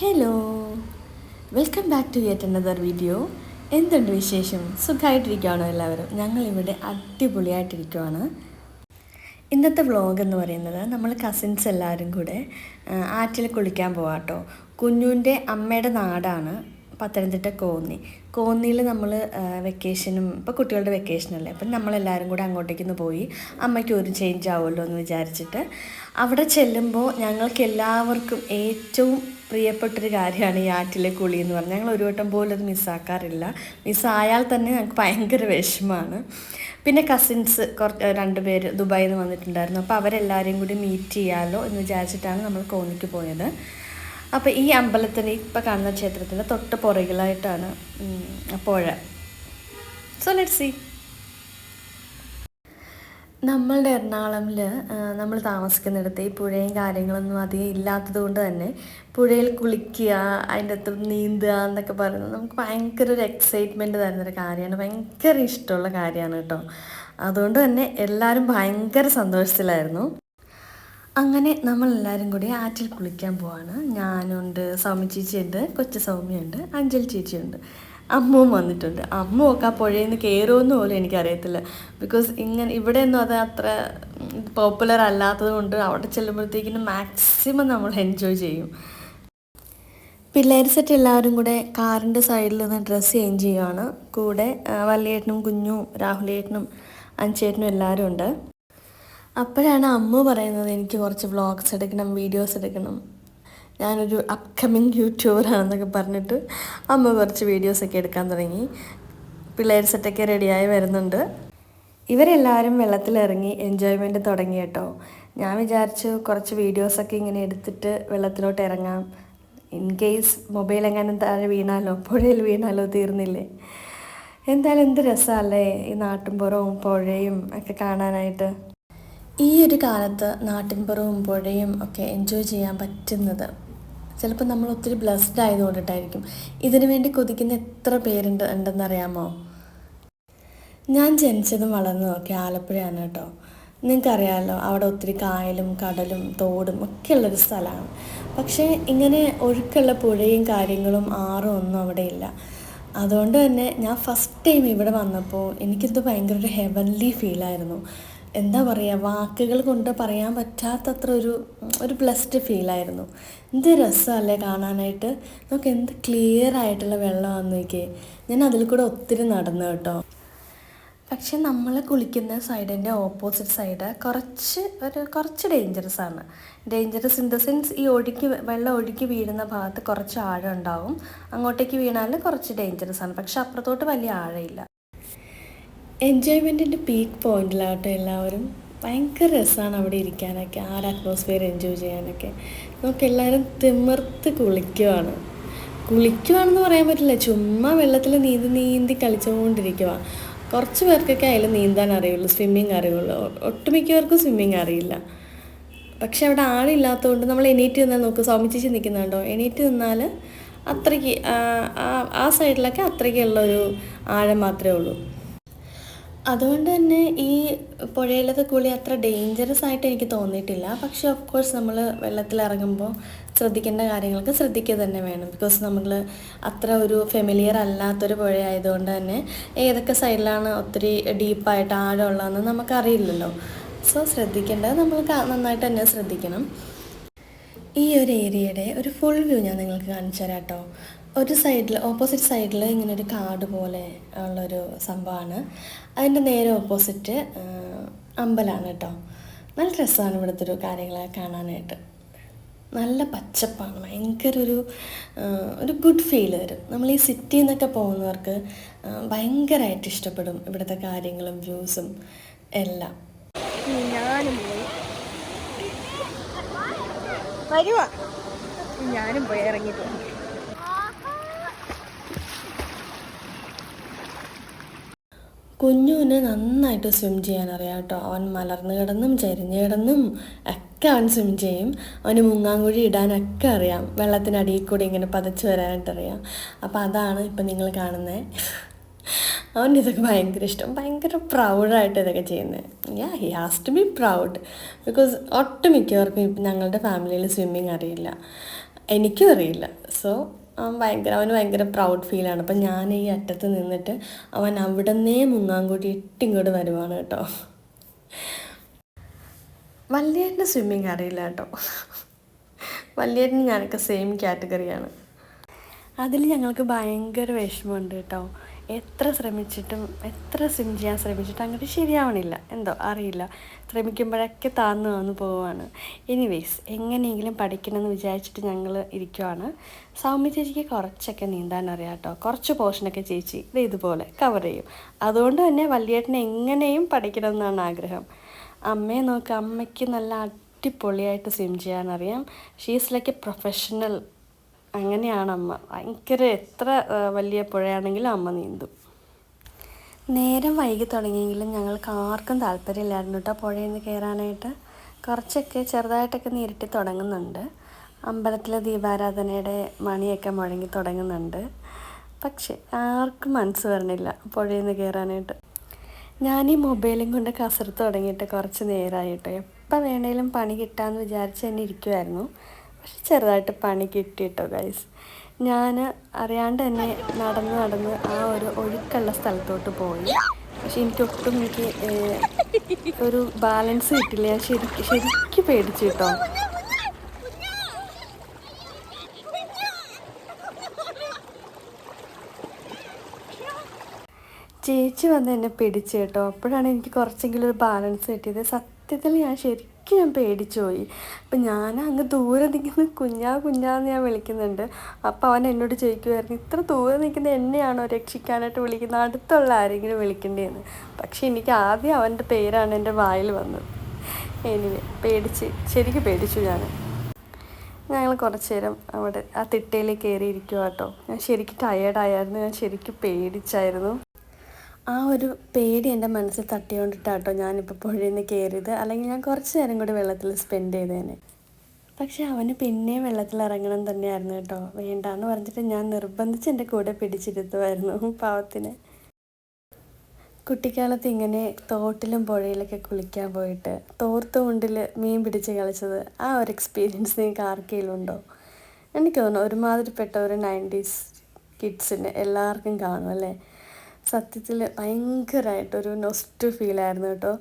Hello welcome back to yet another video എന്തുണ്ട് വിശേഷം? സുഖമായിട്ടിരിക്കുകയാണോ എല്ലാവരും? ഞങ്ങളിവിടെ അടിപൊളിയായിട്ടിരിക്കുവാണ്. ഇന്നത്തെ വ്ളോഗ് എന്ന് പറയുന്നത് നമ്മൾ കസിൻസ് എല്ലാവരും കൂടെ ആറ്റിൽ കുളിക്കാൻ പോവാം കേട്ടോ കുഞ്ഞുവിന്റെ അമ്മയുടെ നാടാണ് പത്തനംതിട്ട കോന്നി. കോന്നിയിൽ നമ്മൾ വെക്കേഷനും ഇപ്പോൾ കുട്ടികളുടെ വെക്കേഷനല്ലേ അപ്പം നമ്മളെല്ലാവരും കൂടെ അങ്ങോട്ടേക്ക് ഒന്ന് പോയി അമ്മയ്ക്ക് ഒരു ചേഞ്ച് ആവുമല്ലോ എന്ന് വിചാരിച്ചിട്ട് അവിടെ ചെല്ലുമ്പോൾ ഞങ്ങൾക്ക് എല്ലാവർക്കും ഏറ്റവും പ്രിയപ്പെട്ടൊരു കാര്യമാണ് ഈ ആറ്റിലെ കുളി എന്ന് പറഞ്ഞാൽ. ഞങ്ങൾ ഒരു വട്ടം പോലും അത് മിസ്സാക്കാറില്ല മിസ്സായാൽ തന്നെ ഞങ്ങൾക്ക് ഭയങ്കര വിഷമമാണ്. പിന്നെ കസിൻസ് കുറച്ച് രണ്ട് പേര് ദുബായിൽ നിന്ന് വന്നിട്ടുണ്ടായിരുന്നു. അപ്പോൾ അവരെല്ലാവരെയും കൂടി മീറ്റ് ചെയ്യാമല്ലോ എന്ന് വിചാരിച്ചിട്ടാണ് നമ്മൾ കോന്നിക്ക് പോയത്. അപ്പോൾ ഈ അമ്പലത്തിന് ഇപ്പം കാണുന്ന ക്ഷേത്രത്തിന്റെ തൊട്ട് പുറകിലായിട്ടാണ് പുഴ. സോ ലെറ്റ് സി നമ്മളുടെ എറണാകുളമിൽ നമ്മൾ താമസിക്കുന്നിടത്ത് ഈ പുഴയും കാര്യങ്ങളൊന്നും അധികം ഇല്ലാത്തത് കൊണ്ട് തന്നെ പുഴയിൽ കുളിക്കുക അതിന്റെ അകത്ത് നീന്തുക എന്നൊക്കെ പറയുന്നത് നമുക്ക് ഭയങ്കര ഒരു എക്സൈറ്റ്മെന്റ് തരുന്നൊരു കാര്യമാണ്. ഭയങ്കര ഇഷ്ടമുള്ള കാര്യമാണ് കേട്ടോ. അതുകൊണ്ട് തന്നെ എല്ലാവരും ഭയങ്കര സന്തോഷത്തിലായിരുന്നു. അങ്ങനെ നമ്മളെല്ലാവരും കൂടി ആറ്റിൽ കുളിക്കാൻ പോവാണ്. ഞാനുണ്ട് സൗമ്യ ചേച്ചിയുണ്ട് കൊച്ചു സൗമ്യയുണ്ട് അഞ്ചൽ ചേച്ചിയുണ്ട്. അമ്മുവും വന്നിട്ടുണ്ട്. അമ്മുവൊക്കെ ആ പുഴയിൽ നിന്ന് കയറുമെന്ന് പോലും എനിക്കറിയത്തില്ല. ബിക്കോസ് ഇങ്ങനെ ഇവിടെ ഒന്നും അത് അത്ര പോപ്പുലർ അല്ലാത്തത് കൊണ്ട് അവിടെ ചെല്ലുമ്പോഴത്തേക്കിനും മാക്സിമം നമ്മൾ എൻജോയ് ചെയ്യും. പിള്ളേർ സെറ്റ് എല്ലാവരും കൂടെ കാറിന്റെ സൈഡിൽ നിന്ന് ഡ്രസ്സ് ചേഞ്ച് ചെയ്യുവാണ്. കൂടെ വല്യേട്ടനും കുഞ്ഞും രാഹുലേട്ടനും അഞ്ചേട്ടനും എല്ലാവരും ഉണ്ട്. അപ്പോഴാണ് അമ്മ പറയുന്നത് എനിക്ക് കുറച്ച് വ്ളോഗ്സ് എടുക്കണം വീഡിയോസ് എടുക്കണം. ഞാനൊരു അപ്കമിങ് യൂട്യൂബറാണെന്നൊക്കെ പറഞ്ഞിട്ട് അമ്മ കുറച്ച് വീഡിയോസൊക്കെ എടുക്കാൻ തുടങ്ങി. പിള്ളേർ സെറ്റൊക്കെ റെഡിയായി വരുന്നുണ്ട്. ഇവരെല്ലാവരും വെള്ളത്തിലിറങ്ങി എൻജോയ്മെന്റ് തുടങ്ങി കേട്ടോ. ഞാൻ വിചാരിച്ചു കുറച്ച് വീഡിയോസൊക്കെ ഇങ്ങനെ എടുത്തിട്ട് വെള്ളത്തിലോട്ട് ഇറങ്ങാം. ഇൻ കേസ് മൊബൈൽ എങ്ങാനും താഴെ വീണാലോ പുഴയിൽ വീണാലോ തീർന്നില്ലേ? എന്തായാലും എന്ത് രസമല്ലേ ഈ നാട്ടിൻപുറവും പുഴയും ഒക്കെ കാണാനായിട്ട്. ഈ ഒരു കാലത്ത് നാട്ടിൻപുറവും പുഴയും ഒക്കെ എൻജോയ് ചെയ്യാൻ പറ്റുന്നത്. ചിലപ്പോൾ നമ്മൾ ഒത്തിരി ബ്ലെസ്ഡ് ആയതുകൊണ്ടിട്ടായിരിക്കും. ഇതിനു വേണ്ടി കൊതിക്കുന്ന എത്ര പേരുണ്ട് ഉണ്ടെന്നറിയാമോ? ഞാൻ ജനിച്ചതും വളർന്നതും ഒക്കെ ആലപ്പുഴയാണ് കേട്ടോ. നിങ്ങൾക്കറിയാമല്ലോ അവിടെ ഒത്തിരി കായലും കടലും തോടും ഒക്കെ ഉള്ളൊരു സ്ഥലമാണ്. പക്ഷേ ഇങ്ങനെ ഒഴുക്കുള്ള പുഴയും കാര്യങ്ങളും ആറും ഒന്നും അവിടെ ഇല്ല. അതുകൊണ്ട് തന്നെ ഞാൻ ഫസ്റ്റ് ടൈം ഇവിടെ വന്നപ്പോൾ എനിക്കിത് ഭയങ്കര ഒരു ഹെവൻലി ഫീലായിരുന്നു എന്താ പറയുക വാക്കുകൾ കൊണ്ട് പറയാൻ പറ്റാത്തത്ര ഒരു ഒരു ബ്ലസ്ഡ് ഫീലായിരുന്നു എന്ത് രസമല്ലേ കാണാനായിട്ട്? നമുക്ക് എന്ത് ക്ലിയർ ആയിട്ടുള്ള വെള്ളമാണെന്ന് നോക്കിയേ. ഞാൻ അതിൽ കൂടെ ഒത്തിരി നടന്നു കേട്ടോ. പക്ഷെ നമ്മൾ കുളിക്കുന്ന സൈഡിന്റെ ഓപ്പോസിറ്റ് സൈഡ് കുറച്ച് ഒരു കുറച്ച് ഡേഞ്ചറസ് ആണ്. ഡേഞ്ചറസ് ഇൻ ദ സെൻസ് ഈ ഒഴുക്കി വെള്ളം ഒഴുക്കി വീഴുന്ന ഭാഗത്ത് കുറച്ച് ആഴം ഉണ്ടാവും. അങ്ങോട്ടേക്ക് വീണാൽ കുറച്ച് ഡേഞ്ചറസ് ആണ്. പക്ഷെ അപ്പുറത്തോട്ട് വലിയ ആഴമില്ല. എൻജോയ്മെന്റിന്റെ പീക്ക് പോയിന്റിലാട്ടോ എല്ലാവരും. ഭയങ്കര രസമാണ് അവിടെ ഇരിക്കാനൊക്കെ ആ ഒരു അറ്റ്മോസ്ഫിയർ എൻജോയ് ചെയ്യാനൊക്കെ. നമുക്ക് എല്ലാവരും തിമിർത്ത് കുളിക്കുവാണ്. കുളിക്കുവാണെന്ന് പറയാൻ പറ്റില്ല ചുമ്മാ വെള്ളത്തിൽ നീന്തി നീന്തി കളിച്ചുകൊണ്ടിരിക്കുക കുറച്ച് പേർക്കൊക്കെ അതിൽ നീന്താൻ അറിയുള്ളൂ സ്വിമ്മിങ് അറിയുള്ളൂ. ഒട്ടുമിക്കവർക്കും സ്വിമ്മിങ് അറിയില്ല. പക്ഷെ അവിടെ ആളില്ലാത്തതുകൊണ്ട് നമ്മൾ എണീറ്റ് നിന്നാൽ നോക്ക് സ്വാമിച്ചേച്ചി നിൽക്കുന്നുണ്ടോ? എണീറ്റ് നിന്നാൽ അത്രയ്ക്ക് ആ സൈഡിലൊക്കെ അത്രയ്ക്കുള്ളൊരു ആഴം മാത്രമേ ഉള്ളൂ. അതുകൊണ്ട് തന്നെ ഈ പുഴയിലത്തെ കുളി അത്ര ഡേഞ്ചറസ് ആയിട്ട് എനിക്ക് തോന്നിയിട്ടില്ല. പക്ഷേ ഓഫ് കോഴ്സ് നമ്മൾ വെള്ളത്തിൽ ഇറങ്ങുമ്പോൾ ശ്രദ്ധിക്കേണ്ട കാര്യങ്ങൾക്ക് ശ്രദ്ധിക്കുക തന്നെ വേണം. ബിക്കോസ് നമ്മൾ അത്ര ഒരു ഫെമിലിയർ അല്ലാത്തൊരു പുഴ ആയതുകൊണ്ട് തന്നെ ഏതൊക്കെ സൈഡിലാണ് ഒത്തിരി ഡീപ്പായിട്ട് ആഴമുള്ളതെന്ന് നമുക്കറിയില്ലല്ലോ. സോ ശ്രദ്ധിക്കേണ്ടത് നമ്മൾ നന്നായിട്ട് തന്നെ ശ്രദ്ധിക്കണം. ഈ ഒരു ഏരിയയുടെ ഒരു ഫുൾ വ്യൂ ഞാൻ നിങ്ങൾക്ക് കാണിച്ചു തരാം കേട്ടോ. ഒരു സൈഡിൽ ഓപ്പോസിറ്റ് സൈഡിൽ ഇങ്ങനെ ഒരു കാട് പോലെ ഉള്ളൊരു സംഭവമാണ് അതിന്റെ നേരെ ഓപ്പോസിറ്റ് അമ്പലമാണ് കേട്ടോ നല്ല രസമാണ് ഇവിടുത്തെ ഒരു കാര്യങ്ങളൊക്കെ കാണാനായിട്ട്. നല്ല പച്ചപ്പാണ് ഭയങ്കര ഒരു ഒരു ഗുഡ് ഫീൽ വരും നമ്മൾ ഈ സിറ്റിയിൽ നിന്നൊക്കെ പോകുന്നവർക്ക് ഭയങ്കരമായിട്ട് ഇഷ്ടപ്പെടും ഇവിടുത്തെ കാര്യങ്ങളും വ്യൂസും എല്ലാം. ഞാനും പോയി. ഞാനും പോയി ഇറങ്ങി വന്നു. കുഞ്ഞുവിന് നന്നായിട്ട് സ്വിം ചെയ്യാൻ അറിയാം കേട്ടോ. അവൻ മലർന്നു കിടന്നും ചരിഞ്ഞു കിടന്നും ഒക്കെ അവൻ സ്വിം ചെയ്യും. അവന് മുങ്ങാങ്കുഴി ഇടാനൊക്കെ അറിയാം. വെള്ളത്തിനടിയിൽ കൂടി ഇങ്ങനെ പതച്ച് വരാനായിട്ട് അറിയാം അപ്പോൾ അതാണ് ഇപ്പം നിങ്ങൾ കാണുന്നത് അവൻ ഇതൊക്കെ ഭയങ്കര ഇഷ്ടം. ഭയങ്കര പ്രൗഡായിട്ട് ഇതൊക്കെ ചെയ്യുന്നത് yeah he has to be proud because ഒട്ടുമിക്കവർക്കും ഇപ്പം ഞങ്ങളുടെ ഫാമിലിയിൽ സ്വിമ്മിങ് അറിയില്ല. എനിക്കും അറിയില്ല. സോ അവൻ ഭയങ്കര അവന് ഭയങ്കര പ്രൗഡ് ഫീലാണ് അപ്പം ഞാൻ ഈ അറ്റത്ത് നിന്നിട്ട് അവൻ അവിടെ നിന്നേ മുങ്ങാൻ കൂടി ഇട്ടിങ്ങോട്ട് വരുവാണ് കേട്ടോ. വല്യേട്ടന്റെ സ്വിമ്മിങ് അറിയില്ല കേട്ടോ. വല്യേട്ടൻ ഞാനൊക്കെ സെയിം കാറ്റഗറിയാണ് അതിൽ ഞങ്ങൾക്ക് ഭയങ്കര വിഷമമുണ്ട് കേട്ടോ. എത്ര ശ്രമിച്ചിട്ടും എത്ര സ്വിം ചെയ്യാൻ ശ്രമിച്ചിട്ടും അങ്ങോട്ട് ശരിയാവണില്ല. എന്തോ അറിയില്ല. ശ്രമിക്കുമ്പോഴൊക്കെ താന്നു വന്നു പോവുകയാണ് എനിവേയ്സ് എങ്ങനെയെങ്കിലും പഠിക്കണമെന്ന് വിചാരിച്ചിട്ട് ഞങ്ങൾ ഇരിക്കുവാണ്. സൗമ്യ ചേച്ചിക്ക് കുറച്ചൊക്കെ നീന്താൻ അറിയാം കേട്ടോ. കുറച്ച് പോർഷനൊക്കെ ചേച്ചി ഇത് ഇതുപോലെ കവർ ചെയ്യും. അതുകൊണ്ട് തന്നെ വല്യേട്ടനെ എങ്ങനെയും പഠിക്കണമെന്നാണ് ആഗ്രഹം. അമ്മയെ നോക്കുക അമ്മയ്ക്ക് നല്ല അടിപൊളിയായിട്ട് സ്വിം ചെയ്യാനറിയാം ഷീസ് ലൈക്ക് എ പ്രൊഫഷണൽ അങ്ങനെയാണ് അമ്മ. ഭയങ്കര എത്ര വലിയ പുഴയാണെങ്കിലും അമ്മ നീന്തും. നേരം വൈകി തുടങ്ങിയെങ്കിലും ഞങ്ങൾക്ക് ആർക്കും താല്പര്യമില്ലായിരുന്നു കേട്ടോ പുഴയിൽ നിന്ന് കയറാനായിട്ട് കുറച്ചൊക്കെ ചെറുതായിട്ടൊക്കെ നീരിട്ടി തുടങ്ങുന്നുണ്ട്. അമ്പലത്തിലെ ദീപാരാധനയുടെ മണിയൊക്കെ മുഴങ്ങി തുടങ്ങുന്നുണ്ട്. പക്ഷേ ആർക്കും മനസ്സ് വരണില്ല പുഴയിൽ നിന്ന് കയറാനായിട്ട് ഞാൻ ഈ മൊബൈലും കൊണ്ട് കസരത്ത് തുടങ്ങിയിട്ട് കുറച്ച് നേരമായിട്ടോ എപ്പോൾ വേണേലും പണി കിട്ടാമെന്ന് വിചാരിച്ച് തന്നെ ഇരിക്കുമായിരുന്നു ചെറുതായിട്ട് പണി കിട്ടിയിട്ടോ ഗൈസ് ഞാൻ അറിയാണ്ട് തന്നെ നടന്ന് നടന്ന് ആ ഒരു ഒഴുക്കുള്ള സ്ഥലത്തോട്ട് പോയി. പക്ഷെ എനിക്കൊട്ടും എനിക്ക് ഒരു ബാലൻസ് കിട്ടില്ല. ഞാൻ ശരിക്കും ശരിക്കും പേടിച്ചു കേട്ടോ ചേച്ചി വന്ന് എന്നെ പിടിച്ചു കേട്ടോ. അപ്പോഴാണ് എനിക്ക് കുറച്ചെങ്കിലും ഒരു ബാലൻസ് കിട്ടിയത്. സത്യത്തിൽ ഞാൻ ശരിക്കും ഞാൻ പേടിച്ചു പോയി. അപ്പം ഞാൻ അങ്ങ് ദൂരെ നിൽക്കുന്ന കുഞ്ഞാ കുഞ്ഞാന്ന് ഞാൻ വിളിക്കുന്നുണ്ട്. അപ്പോൾ അവൻ എന്നോട് ചോദിക്കുമായിരുന്നു ഇത്ര ദൂരെ നിൽക്കുന്ന എന്നെയാണോ രക്ഷിക്കാനായിട്ട് വിളിക്കുന്നത്? അടുത്തുള്ള ആരെങ്കിലും വിളിക്കേണ്ടതെന്ന് പക്ഷേ എനിക്ക് ആദ്യം അവന്റെ പേരാണ് എന്റെ വായിൽ വന്നത്. എനിവേ പേടിച്ച് ശരിക്കും പേടിച്ചു ഞാൻ. ഞങ്ങൾ കുറച്ച് നേരം അവിടെ ആ തിട്ടയിൽ കയറിയിരിക്കുക കേട്ടോ. ഞാൻ ശരിക്കും ടയേർഡായിരുന്നു ഞാൻ ശരിക്കും പേടിച്ചായിരുന്നു. ആ ഒരു പേടി എന്റെ മനസ്സിൽ തട്ടിക്കൊണ്ടിട്ടാട്ടോ ഞാനിപ്പോൾ പുഴയിൽ നിന്ന് കയറിയത് അല്ലെങ്കിൽ ഞാൻ കുറച്ച് നേരം കൂടി വെള്ളത്തിൽ സ്പെൻഡ് ചെയ്തേനെ. പക്ഷെ അവന് പിന്നെയും വെള്ളത്തിൽ ഇറങ്ങണം തന്നെയായിരുന്നു കേട്ടോ. വേണ്ടാന്ന് പറഞ്ഞിട്ട് ഞാൻ നിർബന്ധിച്ച് എന്റെ കൂടെ പിടിച്ചിരുത്തുമായിരുന്നു പാവത്തിന്. കുട്ടിക്കാലത്ത് ഇങ്ങനെ തോട്ടിലും പുഴയിലൊക്കെ കുളിക്കാൻ പോയിട്ട് തോർത്ത് മുണ്ടിൽ മീൻ പിടിച്ച് കളിച്ചത് ആ ഒരു എക്സ്പീരിയൻസ് നിങ്ങൾക്ക് ആർക്കെങ്കിലും ഉണ്ടോ? എനിക്ക് തോന്നുന്നു ഒരുമാതിരിപ്പെട്ട ഒരു നയന്റീസ് കിഡ്സിന് എല്ലാവർക്കും കാണും അല്ലേ? സത്യത്തിൽ ഭയങ്കരമായിട്ടൊരു നൊസ്റ്റ് ഫീലായിരുന്നു കേട്ടോ.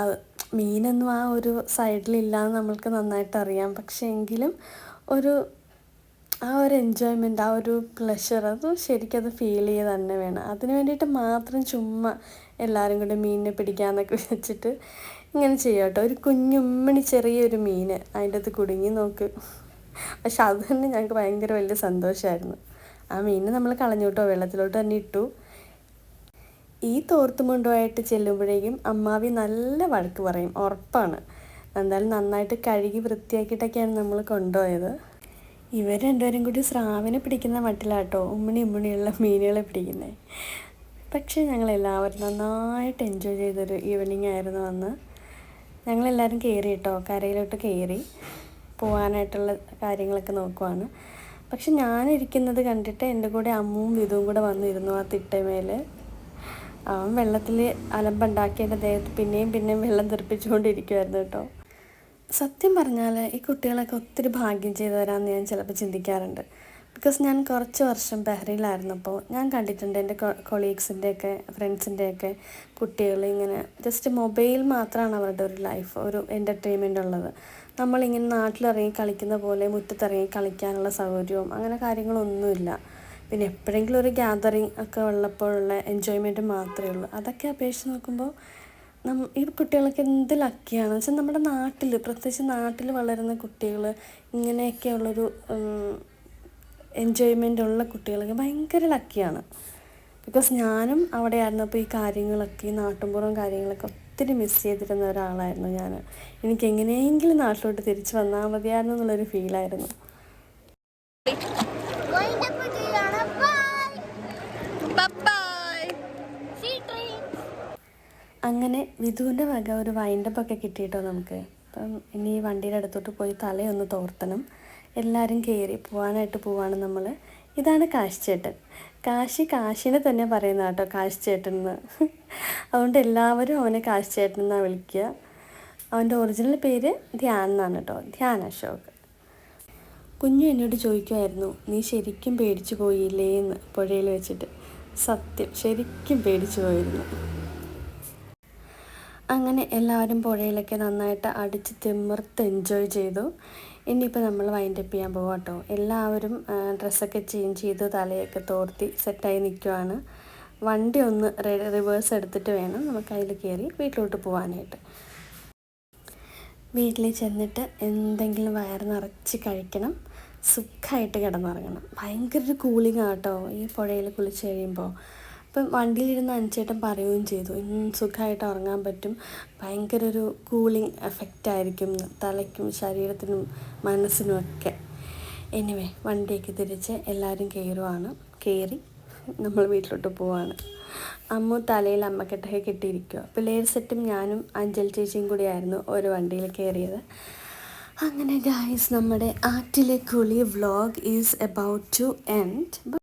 അത് മീനൊന്നും ആ ഒരു സൈഡിലില്ലാന്ന് നമ്മൾക്ക് നന്നായിട്ട് അറിയാം പക്ഷേ എങ്കിലും ഒരു ആ ഒരു എൻജോയ്മെന്റ് ആ ഒരു പ്ലഷർ അത് ശരിക്കും അത് ഫീൽ ചെയ്യുക തന്നെ വേണം. അതിന് വേണ്ടിയിട്ട് മാത്രം ചുമ്മാ എല്ലാവരും കൂടെ മീനിനെ പിടിക്കാമെന്നൊക്കെ വെച്ചിട്ട് ഇങ്ങനെ ചെയ്യാം കേട്ടോ. ഒരു കുഞ്ഞുമ്മണി ചെറിയൊരു മീൻ അതിന്റെ അകത്ത് കുടുങ്ങി നോക്ക്. പക്ഷെ അത് തന്നെ ഞങ്ങൾക്ക് ഭയങ്കര വലിയ സന്തോഷമായിരുന്നു. ആ മീനിനെ നമ്മൾ കളഞ്ഞു കേട്ടോ വെള്ളത്തിലോട്ട് തന്നെ ഇട്ടു. ഈ തോർത്തുമുണ്ടുമായിട്ട് ചെല്ലുമ്പോഴേക്കും അമ്മാവി നല്ല വഴക്ക് പറയും. ഉറപ്പാണ്. എന്തായാലും നന്നായിട്ട് കഴുകി വൃത്തിയാക്കിയിട്ടൊക്കെയാണ് നമ്മൾ കൊണ്ടുപോയത്. ഇവർ രണ്ടുപേരും കൂടി സ്രാവിനെ പിടിക്കുന്ന മട്ടിലാട്ടോ. ഉമ്മണി ഉമ്മണിയുള്ള മീനുകളെ പിടിക്കുന്നത് പക്ഷേ ഞങ്ങളെല്ലാവരും നന്നായിട്ട് എൻജോയ് ചെയ്തൊരു ഈവനിങ് ആയിരുന്നു അന്ന്. ഞങ്ങളെല്ലാവരും കയറി കേട്ടോ കരയിലോട്ട് കയറി പോകാനായിട്ടുള്ള കാര്യങ്ങളൊക്കെ നോക്കുവാണ്. പക്ഷെ ഞാനിരിക്കുന്നത് കണ്ടിട്ട് എന്റെ കൂടെ അമ്മുവും വിധുവും കൂടെ വന്നിരുന്നു ആ തിട്ടമേൽ അവൻ വെള്ളത്തിൽ അലമ്പുണ്ടാക്കി എന്റെ ദേഹത്ത് പിന്നെയും പിന്നെയും വെള്ളം തെറിപ്പിച്ചുകൊണ്ടിരിക്കുമായിരുന്നു കേട്ടോ. സത്യം പറഞ്ഞാൽ ഈ കുട്ടികളൊക്കെ ഒത്തിരി ഭാഗ്യം ചെയ്തവരാന്ന് ഞാൻ ചിലപ്പോൾ ചിന്തിക്കാറുണ്ട്. ബിക്കോസ് ഞാൻ കുറച്ച് വർഷം ബഹ്റൈനിലായിരുന്നപ്പോൾ ഞാൻ കണ്ടിട്ടുണ്ട് എന്റെ കൊളീഗ്സിന്റെയൊക്കെ ഫ്രണ്ട്സിന്റെയൊക്കെ കുട്ടികൾ ഇങ്ങനെ ജസ്റ്റ് മൊബൈൽ മാത്രമാണ് അവരുടെ ഒരു ലൈഫ് ഒരു എന്റർടൈൻമെന്റ് ഉള്ളത്. നമ്മളിങ്ങനെ നാട്ടിലിറങ്ങി കളിക്കുന്ന പോലെ മുറ്റത്തിറങ്ങി കളിക്കാനുള്ള സൗകര്യവും അങ്ങനെ കാര്യങ്ങളൊന്നുമില്ല. പിന്നെ എപ്പോഴെങ്കിലും ഒരു ഗ്യാതറിങ് ഒക്കെ ഉള്ളപ്പോഴുള്ള എൻജോയ്മെന്റ് മാത്രമേ ഉള്ളൂ. അതൊക്കെ അപേക്ഷിച്ച് നോക്കുമ്പോൾ നം ഈ കുട്ടികളൊക്കെ എന്ത് ലക്കിയാണ് വെച്ചാൽ നമ്മുടെ നാട്ടിൽ പ്രത്യേകിച്ച് നാട്ടിൽ വളരുന്ന കുട്ടികൾ ഇങ്ങനെയൊക്കെയുള്ളൊരു എൻജോയ്മെന്റ് ഉള്ള കുട്ടികളൊക്കെ ഭയങ്കര ലക്കിയാണ് ബിക്കോസ് ഞാനും അവിടെ ആയിരുന്നപ്പോൾ ഈ കാര്യങ്ങളൊക്കെ ഈ നാട്ടുമ്പുറം കാര്യങ്ങളൊക്കെ ഒത്തിരി മിസ് ചെയ്തിരുന്ന ഒരാളായിരുന്നു ഞാൻ എനിക്ക് എങ്ങനെയെങ്കിലും നാട്ടിലോട്ട് തിരിച്ചു വന്നാൽ മതിയായിരുന്നു എന്നുള്ളൊരു ഫീലായിരുന്നു അങ്ങനെ വിധുവിന്റെ വക ഒരു വൈൻഡപ്പൊക്കെ കിട്ടിയിട്ടോ നമുക്ക്. അപ്പം ഇനി ഈ വണ്ടിയുടെ അടുത്തോട്ട് പോയി തലയൊന്ന് തോർത്തണം. എല്ലാവരും കയറി പോകാനായിട്ട് പോവാണ് നമ്മൾ ഇതാണ് കാശിച്ചേട്ടൻ. കാശി കാശിനെ തന്നെ പറയുന്ന കേട്ടോ കാശിച്ചേട്ടൻ എന്ന്. അതുകൊണ്ട് എല്ലാവരും അവനെ കാശിച്ചേട്ടൻ എന്നാണ് വിളിക്കുക. അവന്റെ ഒറിജിനൽ പേര് ധ്യാൻ എന്നാണ് കേട്ടോ. ധ്യാൻ അശോക്. കുഞ്ഞു എന്നോട് ചോദിക്കുമായിരുന്നു നീ ശരിക്കും പേടിച്ചു പോയില്ലേ? എന്ന് പുഴയിൽ വെച്ചിട്ട്. സത്യം ശരിക്കും പേടിച്ചു പോയിരുന്നു. അങ്ങനെ എല്ലാവരും പുഴയിലൊക്കെ നന്നായിട്ട് അടിച്ച് തിമിർത്ത് എൻജോയ് ചെയ്തു. ഇനിയിപ്പോൾ നമ്മൾ വൈൻഡപ്പ് ചെയ്യാൻ പോകാം കേട്ടോ എല്ലാവരും ഡ്രസ്സൊക്കെ ചേഞ്ച് ചെയ്ത് തലയൊക്കെ തോർത്തി സെറ്റായി നിൽക്കുവാണ് വണ്ടി ഒന്ന് റിവേഴ്സ് എടുത്തിട്ട് വേണം നമുക്ക് അതിൽ കയറി വീട്ടിലോട്ട് പോകാനായിട്ട് വീട്ടിൽ ചെന്നിട്ട് എന്തെങ്കിലും വയറ് നിറച്ച് കഴിക്കണം. സുഖമായിട്ട് കിടന്നുറങ്ങണം. ഭയങ്കര ഒരു കൂളിംഗ് ആട്ടോ ഈ പുഴയിൽ കുളിച്ച് കഴിയുമ്പോൾ അപ്പം വണ്ടിയിലിരുന്ന് അഞ്ചേട്ടൻ പറയുകയും ചെയ്തു. സുഖമായിട്ട് ഉറങ്ങാൻ പറ്റും. ഭയങ്കര ഒരു കൂളിംഗ് എഫക്റ്റ് ആയിരിക്കും. തലയ്ക്കും ശരീരത്തിനും മനസ്സിനും ഒക്കെ. എനിവേ വണ്ടിയൊക്കെ തിരിച്ച് എല്ലാവരും കയറുവാണ്. കയറി നമ്മൾ വീട്ടിലോട്ട് പോവാണ്. അമ്മ തലയിൽ അമ്മക്കെട്ടൊക്കെ കെട്ടിയിരിക്കുക പിള്ളേർ സെറ്റും ഞാനും അഞ്ചൽ ചേച്ചിയും കൂടിയായിരുന്നു ഒരു വണ്ടിയിൽ കയറിയത്. അങ്ങനെ ഗായ്സ് നമ്മുടെ ആറ്റിലെ കുളി vlog is about to end